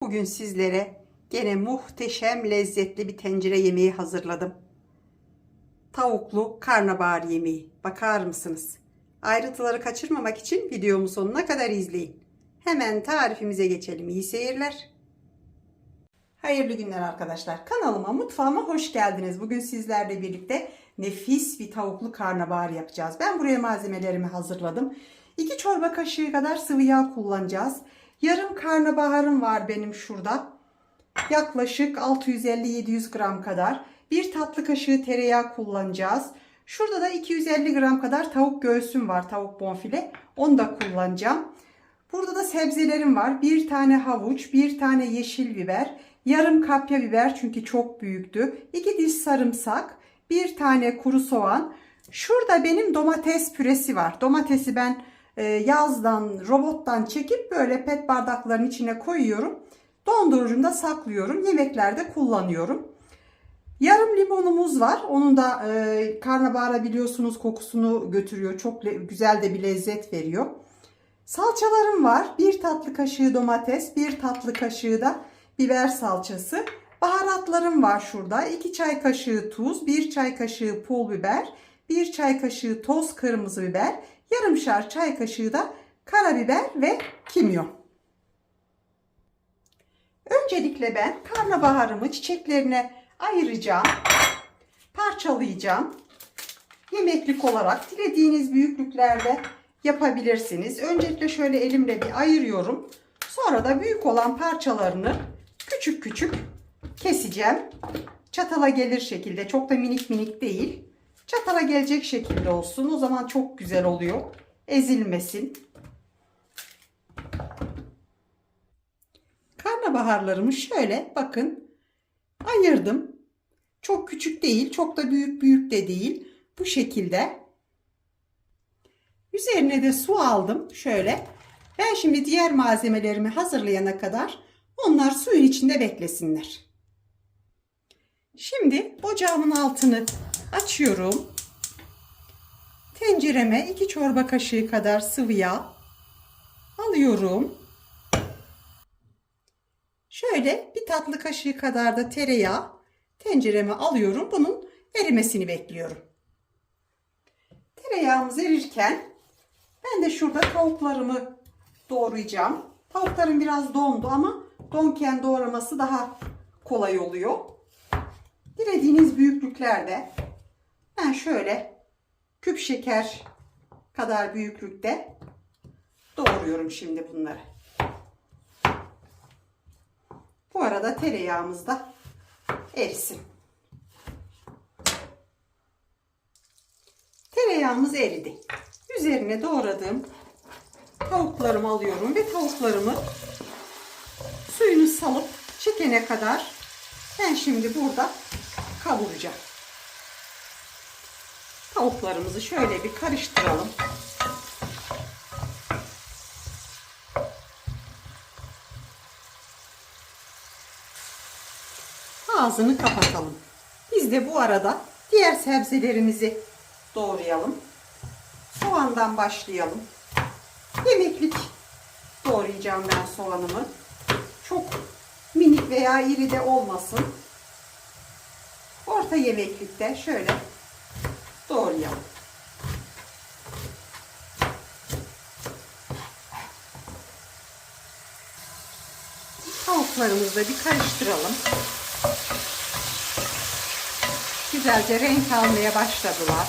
Bugün sizlere gene muhteşem lezzetli bir tencere yemeği hazırladım. Tavuklu karnabahar yemeği. Bakar mısınız? Ayrıntıları kaçırmamak için videomu sonuna kadar izleyin. Hemen tarifimize geçelim. İyi seyirler. Hayırlı günler arkadaşlar. Kanalıma, mutfağıma hoş geldiniz. Bugün sizlerle birlikte nefis bir tavuklu karnabahar yapacağız. Ben buraya malzemelerimi hazırladım. 2 çorba kaşığı kadar sıvı yağ kullanacağız. Yarım karnabaharım var benim şurada. Yaklaşık 650-700 gram kadar. Bir tatlı kaşığı tereyağı kullanacağız. Şurada da 250 gram kadar tavuk göğsüm var. Tavuk bonfile. Onu da kullanacağım. Burada da sebzelerim var. Bir tane havuç, bir tane yeşil biber, yarım kapya biber çünkü çok büyüktü. iki diş sarımsak, bir tane kuru soğan. Şurada benim domates püresi var. Domatesi ben e, yazdan, robottan çekip böyle pet bardakların içine koyuyorum. Dondurucumda saklıyorum. Yemeklerde kullanıyorum. Yarım limonumuz var. Onun da e, karnabahara biliyorsunuz kokusunu götürüyor. Çok güzel de bir lezzet veriyor. Salçalarım var. Bir tatlı kaşığı domates, bir tatlı kaşığı da biber salçası. Baharatlarım var şurada. 2 çay kaşığı tuz, 1 çay kaşığı pul biber, 1 çay kaşığı toz kırmızı biber, yarımşar çay kaşığı da karabiber ve kimyon. Öncelikle ben karnabaharımı çiçeklerine ayıracağım. Parçalayacağım. Yemeklik olarak dilediğiniz büyüklüklerde yapabilirsiniz. Öncelikle şöyle elimle bir ayırıyorum. Sonra da büyük olan parçalarını küçük küçük keseceğim. Çatala gelir şekilde. Çok da minik minik değil. Çatala gelecek şekilde olsun. O zaman çok güzel oluyor. Ezilmesin. Karnabaharlarımı şöyle bakın ayırdım. Çok küçük değil, çok da büyük büyük de değil. Bu şekilde. Üzerine de su aldım şöyle. Ben şimdi diğer malzemelerimi hazırlayana kadar onlar suyun içinde beklesinler. Şimdi ocağımın altını açıyorum. Tencereme 2 çorba kaşığı kadar sıvı yağ alıyorum. Şöyle bir tatlı kaşığı kadar da tereyağı tencereme alıyorum. Bunun erimesini bekliyorum. Tereyağımız erirken ben de şurada tavuklarımı doğrayacağım. Tavuklarım biraz dondu ama donken doğraması daha kolay oluyor. Dilediğiniz büyüklüklerde ben şöyle küp şeker kadar büyüklükte doğruyorum şimdi bunları. Bu arada tereyağımız da erisin. Tereyağımız eridi. Üzerine doğradığım tavuklarımı alıyorum ve tavuklarımı suyunu salıp çekene kadar ben şimdi burada kavuracağım. Tavuklarımızı şöyle bir karıştıralım. Ağzını kapatalım. Biz de bu arada diğer sebzelerimizi doğrayalım. Soğandan başlayalım. Yemeklik doğrayacağım ben soğanımı. Çok minik veya iri de olmasın. Orta yemeklikte şöyle doğrayalım. Tavuklarımızı da bir karıştıralım. Güzelce renk almaya başladılar.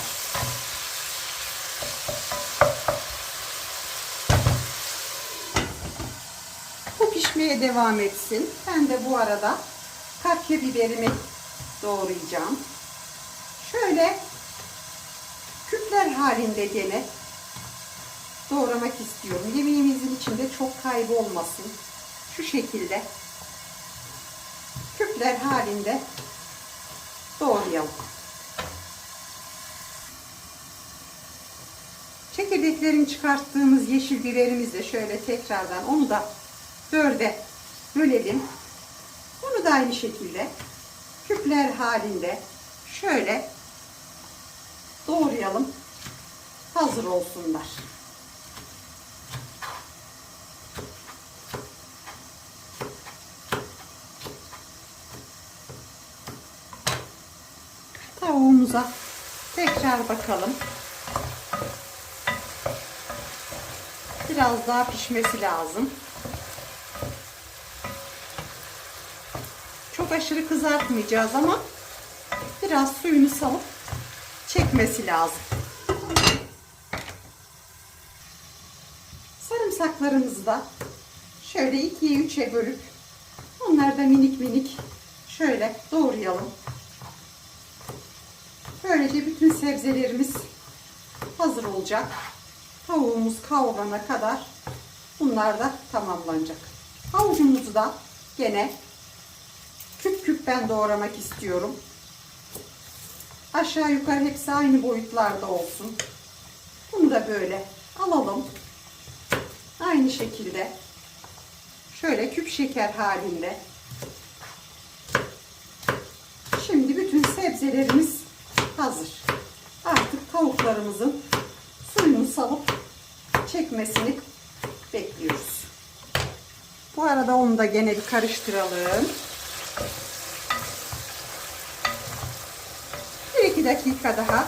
Bu pişmeye devam etsin. Ben de bu arada kapya biberimi doğrayacağım. Şöyle küpler halinde gene doğramak istiyorum. Yemeğimizin içinde çok kaybolmasın. Şu şekilde küpler halinde doğrayalım. Çekirdeklerini çıkarttığımız yeşil biberimizi de şöyle tekrardan onu da dörde bölelim. Bunu da aynı şekilde küpler halinde şöyle doğrayalım. Hazır olsunlar. Tavuğumuza tekrar bakalım. Biraz daha pişmesi lazım. Aşırı kızartmayacağız ama biraz suyunu salıp çekmesi lazım. Sarımsaklarımızı da şöyle ikiye üçe bölüp onları da minik minik şöyle doğrayalım. Böylece bütün sebzelerimiz hazır olacak. Tavuğumuz kavrulana kadar bunlar da tamamlanacak. Havucumuzu da gene ben doğramak istiyorum. Aşağı yukarı hepsi aynı boyutlarda olsun. Bunu da böyle alalım. Aynı şekilde şöyle küp şeker halinde. Şimdi bütün sebzelerimiz hazır. Artık tavuklarımızın suyunu salıp çekmesini bekliyoruz. Bu arada onu da gene bir karıştıralım. Bir iki dakika daha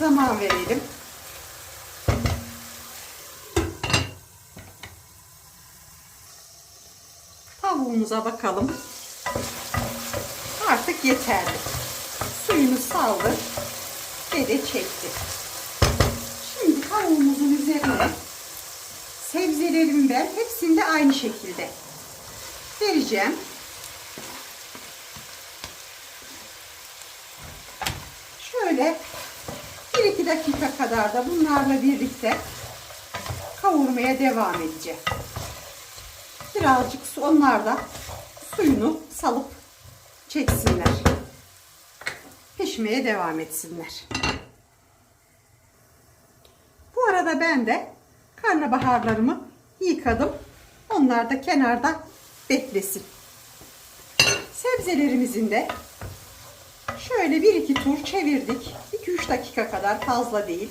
zaman verelim. Tavuğumuza bakalım. Artık yeterli. Suyunu saldı ve de çekti. Şimdi tavuğumuzun üzerine sebzelerimi ben hepsini de aynı şekilde vereceğim. Şöyle 1-2 dakika kadar da bunlarla birlikte kavurmaya devam edeceğim. Birazcık su onlar da suyunu salıp çeksinler. Pişmeye devam etsinler. Bu arada ben de karnabaharlarımı yıkadım. Onlar da kenarda beklesin. Sebzelerimizin de şöyle bir iki tur çevirdik. 2-3 dakika kadar fazla değil.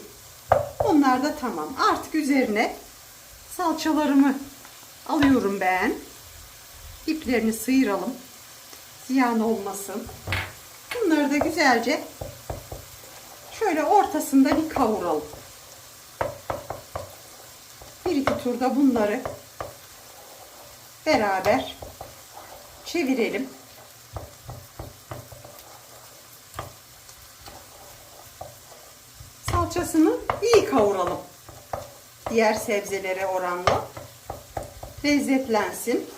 Onlar da tamam. Artık üzerine salçalarımı alıyorum ben. İplerini sıyıralım. Ziyan olmasın. Bunları da güzelce şöyle ortasında bir kavuralım. Bir iki turda bunları beraber çevirelim. Salçasını iyi kavuralım. Diğer sebzelere oranla lezzetlensin.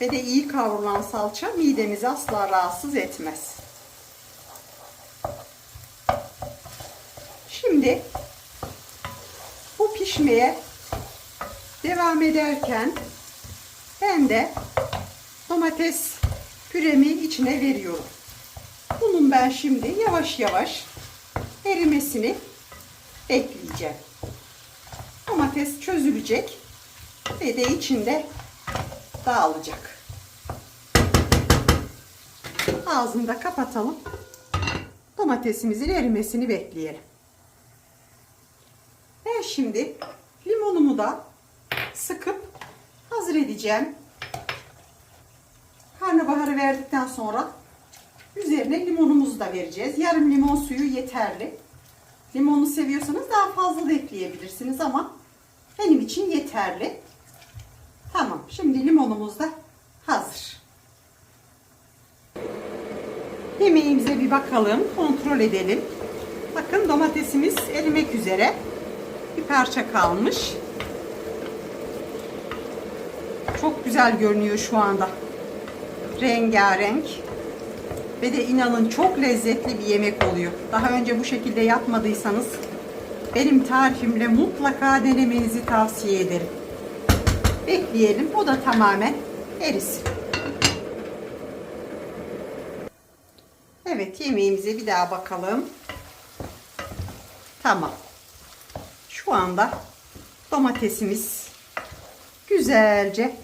Ve de iyi kavrulan salça midemizi asla rahatsız etmez. Şimdi bu pişmeye devam ederken ben de domates püremi içine veriyorum. Bunun ben şimdi yavaş yavaş erimesini bekleyeceğim. Domates çözülecek ve de içinde dağılacak. Ağzını da kapatalım. Domatesimizin erimesini bekleyelim. Ben şimdi limonumu da sıkıp hazır edeceğim. Karnabaharı verdikten sonra üzerine limonumuzu da vereceğiz. Yarım limon suyu yeterli. Limonu seviyorsanız daha fazla da ekleyebilirsiniz ama benim için yeterli. Tamam. Şimdi limonumuz da hazır. Yemeğimize bir bakalım. Kontrol edelim. Bakın domatesimiz erimek üzere. Bir parça kalmış. Çok güzel görünüyor şu anda. Rengarenk. Ve de inanın çok lezzetli bir yemek oluyor. Daha önce bu şekilde yapmadıysanız benim tarifimle mutlaka denemenizi tavsiye ederim. Bekleyelim. O da tamamen erisin. Evet yemeğimize bir daha bakalım. Tamam. Şu anda domatesimiz güzelce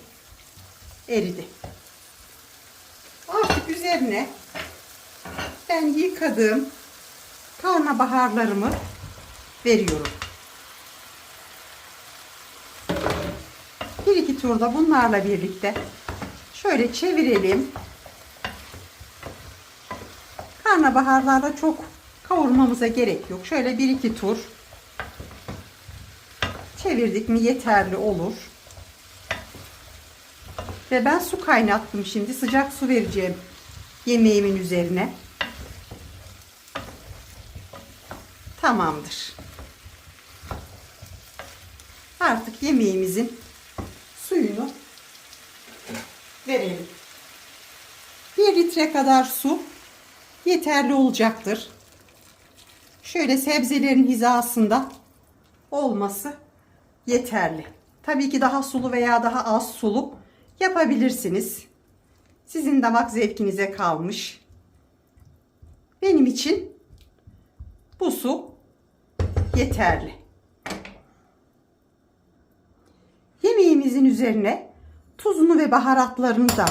eridi. Artık üzerine ben yıkadığım karnabaharlarımı veriyorum. Bir iki turda bunlarla birlikte şöyle çevirelim. Karnabaharlarda çok kavurmamıza gerek yok. Şöyle bir iki tur çevirdik mi yeterli olur. Ve ben su kaynattım şimdi. Sıcak su vereceğim yemeğimin üzerine. Tamamdır. Artık yemeğimizin suyunu verelim. 1 litre kadar su yeterli olacaktır. Şöyle sebzelerin hizasında olması yeterli. Tabii ki daha sulu veya daha az sulu yapabilirsiniz. Sizin damak zevkinize kalmış. Benim için bu su yeterli. Yemeğimizin üzerine tuzunu ve baharatlarını da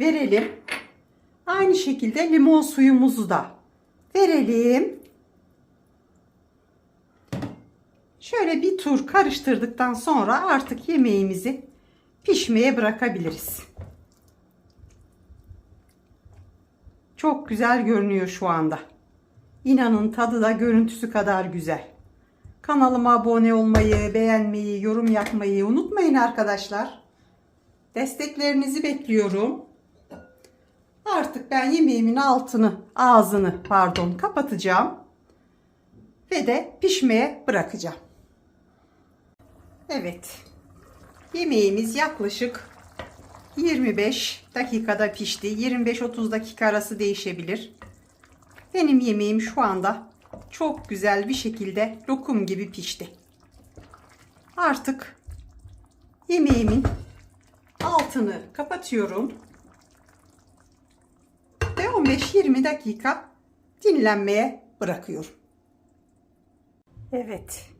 verelim. Aynı şekilde limon suyumuzu da verelim. Şöyle bir tur karıştırdıktan sonra artık yemeğimizi pişmeye bırakabiliriz. Çok güzel görünüyor şu anda. İnanın tadı da görüntüsü kadar güzel. Kanalıma abone olmayı, beğenmeyi, yorum yapmayı unutmayın arkadaşlar. Desteklerinizi bekliyorum. Artık ben yemeğimin altını, ağzını pardon kapatacağım. Ve de pişmeye bırakacağım. Evet. Yemeğimiz yaklaşık 25 dakikada pişti. 25-30 dakika arası değişebilir. Benim yemeğim şu anda çok güzel bir şekilde lokum gibi pişti. Artık yemeğimin altını kapatıyorum. Ve 15-20 dakika dinlenmeye bırakıyorum. Evet.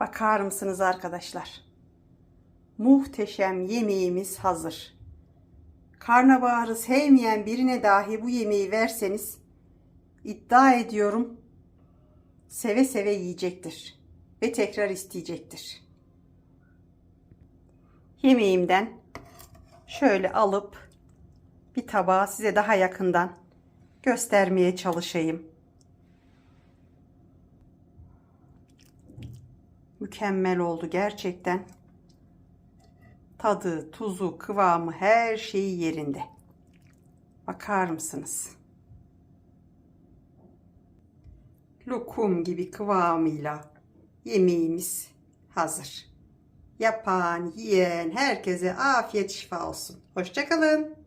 Bakar mısınız arkadaşlar? Muhteşem yemeğimiz hazır. Karnabaharı sevmeyen birine dahi bu yemeği verseniz iddia ediyorum seve seve yiyecektir ve tekrar isteyecektir. Yemeğimden şöyle alıp bir tabağa size daha yakından göstermeye çalışayım. Mükemmel oldu gerçekten. Tadı, tuzu, kıvamı her şeyi yerinde. Bakar mısınız? Lokum gibi kıvamıyla yemeğimiz hazır. Yapan, yiyen herkese afiyet şifa olsun. Hoşçakalın.